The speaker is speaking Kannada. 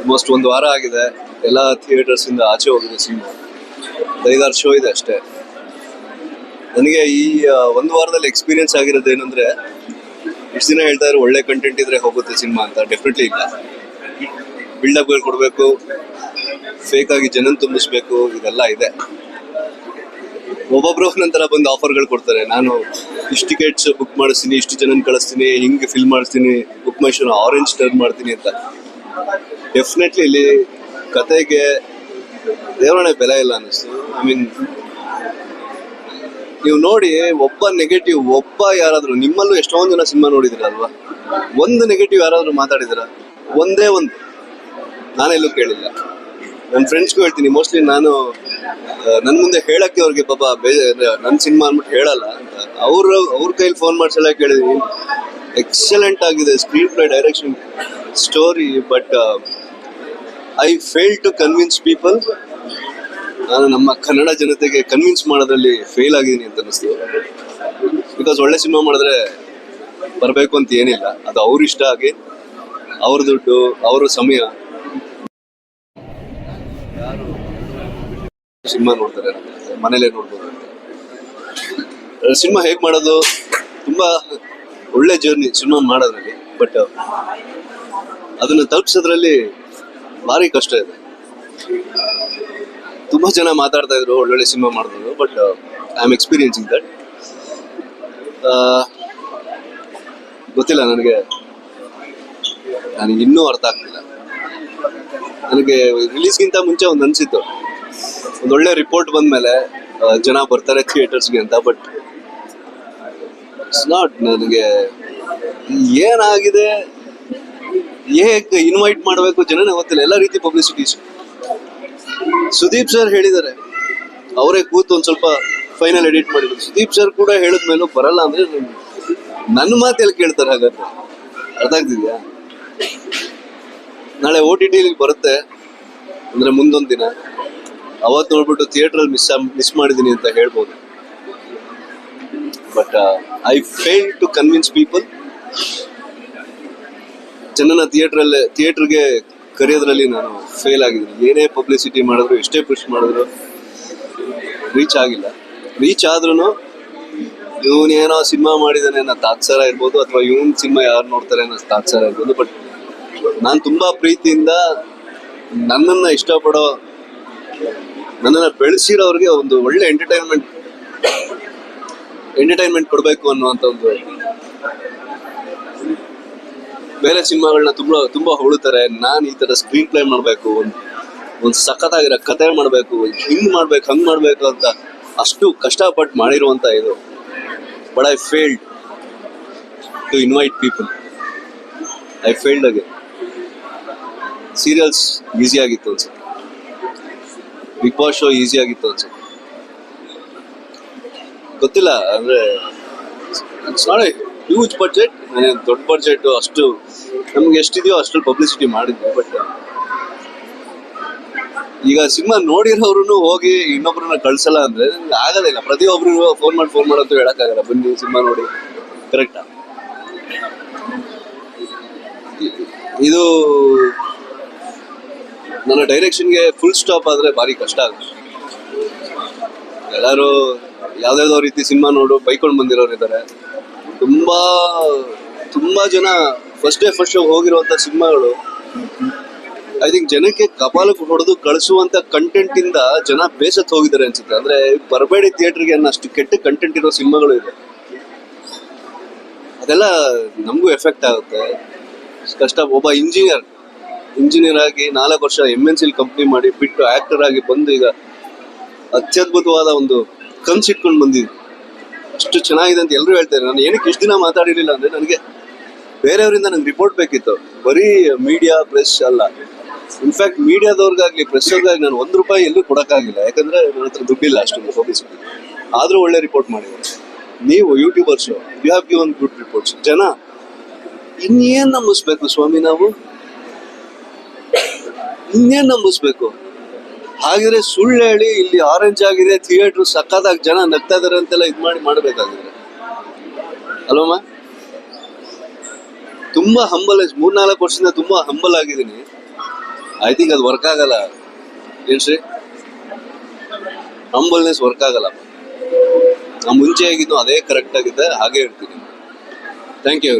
ಆಲ್ಮೋಸ್ಟ್ ಒಂದು ವಾರ ಆಗಿದೆ. ಎಲ್ಲ ಥಿಯೇಟರ್ಸ್ ಇಂದ ಆಚೆ ಹೋಗಿದೆ ಸಿನಿಮಾ ಐದಾರು ಶೋ ಇದೆ ಅಷ್ಟೇ. ನನಗೆ ಈ ಒಂದು ವಾರದಲ್ಲಿ ಎಕ್ಸ್ಪೀರಿಯನ್ಸ್ ಆಗಿರೋದು ಏನಂದ್ರೆ, ಇಷ್ಟು ದಿನ ಹೇಳ್ತಾ ಇರೋ ಒಳ್ಳೆ ಕಂಟೆಂಟ್ ಇದ್ರೆ ಹೋಗುತ್ತೆ ಸಿನಿಮಾ ಅಂತ. ಡೆಫಿನೆಟ್ಲಿ ಇಲ್ಲ. ಬಿಲ್ಡಪ್ಗಳು ಕೊಡಬೇಕು. ಫೇಕ್ ಆಗಿ ಜನನ್ ತುಂಬಿಸ್ಬೇಕು. ಇದೆಲ್ಲ ಇದೆ. ಒಬ್ಬೊಬ್ರು ನಂತರ ಬಂದು ಆಫರ್ಗಳು ಕೊಡ್ತಾರೆ. ನಾನು ಇಷ್ಟು ಟಿಕೆಟ್ಸ್ ಬುಕ್ ಮಾಡಿಸ್ತೀನಿ, ಇಷ್ಟು ಜನನ್ ಕಳಿಸ್ತೀನಿ, ಹಿಂಗೆ ಫಿಲ್ ಮಾಡಿಸ್ತೀನಿ ಬುಕ್ ಮೈ ಆರೆಂಜ್ ಟರ್ನ್ ಮಾಡ್ತೀನಿ ಅಂತ. ಡೆಫಿನೆಟ್ಲಿ ಇಲ್ಲಿ ಕತೆಗೆ ದೇವರೇ ಬೆಲೆ ಇಲ್ಲ ಅನಿಸ್ತು ಐ ಮೀನ್ ನೀವು ನೋಡಿ, ಒಬ್ಬ ನೆಗೆಟಿವ್ ಒಬ್ಬ ಯಾರಾದ್ರೂ, ನಿಮ್ಮಲ್ಲೂ ಎಷ್ಟೊಂದು ಜನ ಸಿನಿಮಾ ನೋಡಿದಿರಲ್ವಾ? ಒಂದು ನೆಗೆಟಿವ್ ಯಾರಾದ್ರೂ ಮಾತಾಡಿದಿರ? ಒಂದೇ ಒಂದು. ನಾನೆಲ್ಲೂ ಕೇಳಿಲ್ಲ. ನನ್ನ ಫ್ರೆಂಡ್ಸ್ಗೂ ಹೇಳ್ತೀನಿ ಮೋಸ್ಟ್ಲಿ ನಾನು ನನ್ನ ಮುಂದೆ ಹೇಳಕ್ಕೆ ಅವ್ರಿಗೆ ಪಾಪ ಬೇ ನನ್ನ ಸಿನಿಮಾ ಅಂದ್ಬಿಟ್ಟು ಹೇಳಲ್ಲ. ಅಂತ ಅವರು, ಅವ್ರ ಕೈಲಿ ಫೋನ್ ಮಾಡ್ಸಲ್ಲ ಕೇಳಿದೀನಿ. ಎಕ್ಸಲೆಂಟ್ ಆಗಿದೆ screen play direction story but I fail to convince people ನಾನು ನಮ್ಮ ಕನ್ನಡ ಜನತೆಗೆ ಕನ್ವಿನ್ಸ್ ಮಾಡೋದ್ರಲ್ಲಿ ಫೇಲ್ ಆಗಿದ್ದೀನಿ ಅಂತ ಅನಿಸ್ತು ಬಿಕಾಸ್ ಒಳ್ಳೆ ಸಿನಿಮಾ ಮಾಡಿದ್ರೆ ಬರಬೇಕು ಅಂತ ಏನಿಲ್ಲ. ಅದು ಅವ್ರ ಇಷ್ಟ ಆಗಿ ಅವ್ರ ದುಡ್ಡು, ಅವ್ರ ಸಮಯ. ಸಿನಿಮಾ ನೋಡ್ತಾರೆ? ಮನೇಲೇ ನೋಡ್ಬೋದು ಸಿನಿಮಾ ಹೇಗೆ ಮಾಡೋದು? ತುಂಬಾ ಒಳ್ಳೆ ಜರ್ನಿ ಸಿನಿಮಾ ಮಾಡೋದ್ರಲ್ಲಿ ಬಟ್ ಅದನ್ನು ತಲುಪಿಸೋದ್ರಲ್ಲಿ ಭಾರಿ ಕಷ್ಟ ಇದೆ. ತುಂಬ ಜನ ಮಾತಾಡ್ತಾ ಇದ್ರು, ಒಳ್ಳೊಳ್ಳೆ ಸಿನಿಮಾ ಮಾಡಿದ್ರು but I am experiencing that ಗೊತ್ತಿಲ್ಲ ನನಗೆ. ನನಗೆ ಇನ್ನೂ ಅರ್ಥ ಆಗ್ತಿಲ್ಲ. ನನಗೆ ರಿಲೀಸ್ಗಿಂತ ಮುಂಚೆ ಒಂದು ಅನಿಸಿತ್ತು. ಒಂದೊಳ್ಳೆ ರಿಪೋರ್ಟ್ ಬಂದ ಮೇಲೆ ಜನ ಬರ್ತಾರೆ ಥಿಯೇಟರ್ಸ್ಗೆ ಅಂತ ಬಟ್ ಇಟ್ಸ್ ನಾಟ್ ನನಗೆ ಏನಾಗಿದೆ, ಏಕೆ ಇನ್ವೈಟ್ ಮಾಡಬೇಕು ಜನನೇ ಗೊತ್ತಿಲ್ಲ. ಎಲ್ಲ ರೀತಿ ಪಬ್ಲಿಸಿಟೀಸ್ ಸುದೀಪ್ ಸರ್ ಹೇಳಿದ್ದಾರೆ. ಅವರೇ ಕೂತು ಒಂದು ಸ್ವಲ್ಪ ಫೈನಲ್ ಎಡಿಟ್ ಮಾಡಿದ್ರು. ಸುದೀಪ್ ಸರ್ ಕೂಡ ಹೇಳಿದ ಹೇಳಿದ್ಮೇಲೂ ಬರಲ್ಲ ಅಂದ್ರೆ ನನ್ನ ಮಾತೆಲ್ಲಿ ಕೇಳ್ತಾರೆ ಹಾಗಾದ್ರೆ. ಅರ್ಥ ಆಗ್ತಿದ್ಯಾ? ನಾಳೆ ಓ ಟಿ ಟಿಲಿ ಬರುತ್ತೆ. ಅಂದ್ರೆ ಮುಂದೊಂದು ದಿನ. ಅವತ್ತು ನೋಡ್ಬಿಟ್ಟು ಥಿಯೇಟ್ರಲ್ಲಿ ಮಿಸ್ ಮಿಸ್ ಮಾಡಿದ್ದೀನಿ ಅಂತ ಹೇಳ್ಬೋದು. But I fail to convince people ಜನನ ಥಿಯೇಟ್ರಲ್ಲೇ ಥಿಯೇಟ್ರಿಗೆ ಕರೆಯೋದ್ರಲ್ಲಿ ನಾನು ಫೇಲ್ ಆಗಿದ್ದೀನಿ. ಏನೇ ಪಬ್ಲಿಸಿಟಿ ಮಾಡಿದ್ರು, ಎಷ್ಟೇ ಪುಷ್ ಮಾಡಿದ್ರು ರೀಚ್ ಆಗಿಲ್ಲ. ರೀಚ್ ಆದ್ರೂ ಇವನೇನೋ ಸಿನಿಮಾ ಮಾಡಿದಾನೆ ಅನ್ನೋ ತಾತ್ಸಾರ ಇರ್ಬೋದು, ಅಥವಾ ಇವನ್ ಸಿನಿಮಾ ಯಾರು ನೋಡ್ತಾರೆ ಅನ್ನೋ ತಾತ್ಸಾರ ಇರ್ಬೋದು ಬಟ್ ನಾನು ತುಂಬ ಪ್ರೀತಿಯಿಂದ ನನ್ನನ್ನು ಇಷ್ಟಪಡೋ, ನನ್ನನ್ನು ಬೆಳೆಸಿರೋರಿಗೆ ಒಂದು ಒಳ್ಳೆ ಎಂಟರ್ಟೈನ್ಮೆಂಟ್ ಎಂಟರ್ಟೈನ್ಮೆಂಟ್ ಕೊಡಬೇಕು ಅನ್ನುವಂಥ ಒಂದು ಬೇರೆ ಸಿನಿಮಾಗಳನ್ನ ತುಂಬ ತುಂಬ ಹೊಳುತ್ತಾರೆ ನಾನು ಈ ತರ ಸ್ಕ್ರೀನ್ ಪ್ಲೇ ಮಾಡಬೇಕು, ಒಂದು ಒಂದು ಸಖತ್ತಾಗಿರೋ ಕತೆ ಮಾಡಬೇಕು ಹಿಂಗ್ ಮಾಡ್ಬೇಕು, ಹಂಗ್ ಮಾಡಬೇಕು ಅಂತ ಅಷ್ಟು ಕಷ್ಟಪಟ್ಟು ಮಾಡಿರುವಂತ ಇದು. But I failed to invite people I failed age serials easy ಆಗಿತ್ತು ಅನ್ಸುತ್ತೆ. ಬಿಗ್ ಬಾಸ್ ಶೋ ಈಸಿ ಆಗಿತ್ತು ಅನ್ಸುತ್ತೆ. ಗೊತ್ತಿಲ್ಲ, ಅಂದ್ರೆ ಹ್ಯೂಜ್ ಬಡ್ಜೆಟ್ ದೊಡ್ಡ ಬಡ್ಜೆಟ್ ಅಷ್ಟು, ನಮ್ಗೆ ಎಷ್ಟಿದೆಯೋ ಅಷ್ಟು ಪಬ್ಲಿಸಿಟಿ ಮಾಡಿದ್ವಿ ಬಟ್ ಈಗ ಸಿನಿಮಾ ನೋಡಿರೋರು ಹೋಗಿ ಇನ್ನೊಬ್ರನ್ನ ಕಳ್ಸಲ್ಲ ಅಂದ್ರೆ ಆಗೋದಿಲ್ಲ ಪ್ರತಿಯೊಬ್ರು ಫೋನ್ ಮಾಡಿ ಫೋನ್ ಮಾಡಂತೂ ಹೇಳಕ್ಕಾಗಲ್ಲ, ಬನ್ನಿ ಸಿನಿಮಾ ನೋಡಿ. ಕರೆಕ್ಟಾ ಇದು ನನ್ನ ಡೈರೆಕ್ಷನ್ಗೆ ಫುಲ್ ಸ್ಟಾಪ್ ಆದ್ರೆ ಭಾರಿ ಕಷ್ಟ ಆಗುತ್ತೆ. ಎಲ್ಲರೂ ಯಾವ್ದಾವ್ದೋ ರೀತಿ ಸಿನಿಮಾ ನೋಡು, ಬೈಕೊಂಡು ಬಂದಿರೋರು ಇದ್ದಾರೆ ತುಂಬಾ ತುಂಬಾ ಜನ ಫಸ್ಟ್ ಡೇ ಫಸ್ಟ್ ಶೋ ಹೋಗಿರುವಂತ ಸಿನಿಮಾಗಳು. ಐ ಥಿಂಕ್ ಜನಕ್ಕೆ ಕಪಾಲಕ್ಕೆ ಹೊಡೆದು ಕಳಿಸುವಂತ ಕಂಟೆಂಟ್ ಇಂದ ಜನ ಬೇಸತ್ ಹೋಗಿದ್ದಾರೆ ಅನ್ಸುತ್ತೆ. ಅಂದ್ರೆ ಬರಬೇಡಿ ಥಿಯೇಟರ್ಗೆ ಅನ್ನೋ ಅಷ್ಟು ಕೆಟ್ಟ ಕಂಟೆಂಟ್ ಇರೋ ಸಿನಿಮಾಗಳು ಇದೆ ಅದೆಲ್ಲ ನಮಗೂ ಎಫೆಕ್ಟ್ ಆಗುತ್ತೆ. ಕಷ್ಟ, ಒಬ್ಬ ಇಂಜಿನಿಯರ್ ಇಂಜಿನಿಯರ್ ಆಗಿ ನಾಲ್ಕು ವರ್ಷ ಎಂ ಎನ್ ಸಿಲ್ ಕಂಪ್ನಿ ಮಾಡಿ ಬಿಟ್ಟು ಆಕ್ಟರ್ ಆಗಿ ಬಂದು ಈಗ ಅತ್ಯದ್ಭುತವಾದ ಒಂದು ಕನ್ಸ್ ಇಟ್ಕೊಂಡು ಬಂದಿದ್ವಿ ಅಷ್ಟು ಚೆನ್ನಾಗಿದೆ ಅಂತ ಎಲ್ಲರೂ ಹೇಳ್ತಾರೆ ನಾನು ಏನಕ್ಕೆ ಇಷ್ಟು ದಿನ ಮಾತಾಡಿರಲಿಲ್ಲ ಅಂದ್ರೆ ನನಗೆ ಬೇರೆಯವರಿಂದ ನನಗೆ ರಿಪೋರ್ಟ್ ಬೇಕಿತ್ತು. ಬರೀ ಮೀಡಿಯಾ ಪ್ರೆಸ್ ಅಲ್ಲ. ಇನ್ಫ್ಯಾಕ್ಟ್ ಮೀಡಿಯಾದವ್ರಿಗಾಗ್ಲಿ ಪ್ರೆಸ್ ಅವ್ರಿಗಾಗ್ಲಿ ನಾನು ಒಂದು ರೂಪಾಯಿ ಎಲ್ಲೂ ಕೊಡೋಕ್ಕಾಗಿಲ್ಲ. ಯಾಕಂದ್ರೆ ನನ್ನ ಹತ್ರ ದುಡ್ಡಿಲ್ಲ ಅಷ್ಟೊಂದು ಹೋಗಿಸ್ ಆದರೂ ಒಳ್ಳೆ ರಿಪೋರ್ಟ್ ಮಾಡಿದ್ದಾರೆ. ನೀವು YouTubers you have given good reports ಜನ, ಇನ್ನೇನು ನಂಬಿಸ್ಬೇಕು ಸ್ವಾಮಿ ನಾವು? ಇನ್ನೇನು ನಂಬಿಸ್ಬೇಕು? ಹಾಗಿದ್ರೆ ಸುಳ್ಳು ಹೇಳಿ ಇಲ್ಲಿ ಆರೆಂಜ್ ಆಗಿದೆ ಥಿಯೇಟರ್ ಸಕ್ಕತ್ತಾಗಿ ಜನ ನಗ್ತಾ ಇದಾರೆ ಅಂತೆಲ್ಲ ಇದು ಮಾಡಿ ಮಾಡಬೇಕಾಗಿದ್ರೆ ಅಲ್ವಮ್ಮ ತುಂಬಾ ಹಂಬಲ್ ಮೂರ್ನಾಲ್ಕು ವರ್ಷದಿಂದ ತುಂಬಾ ಹಂಬಲ್ ಆಗಿದ್ದೀನಿ. ಐ ಥಿಂಕ್ ಅದು ವರ್ಕ್ ಆಗಲ್ಲ. ಏನ್ ಶ್ರೀ? ಹಂಬಲ್ನೆಸ್ ವರ್ಕ್ ಆಗಲ್ಲ. ನಾ ಮುಂಚೆ ಆಗಿದ್ದು ಅದೇ ಕರೆಕ್ಟ್ ಆಗಿದೆ ಹಾಗೆ ಇರ್ತೀನಿ ಥ್ಯಾಂಕ್ ಯು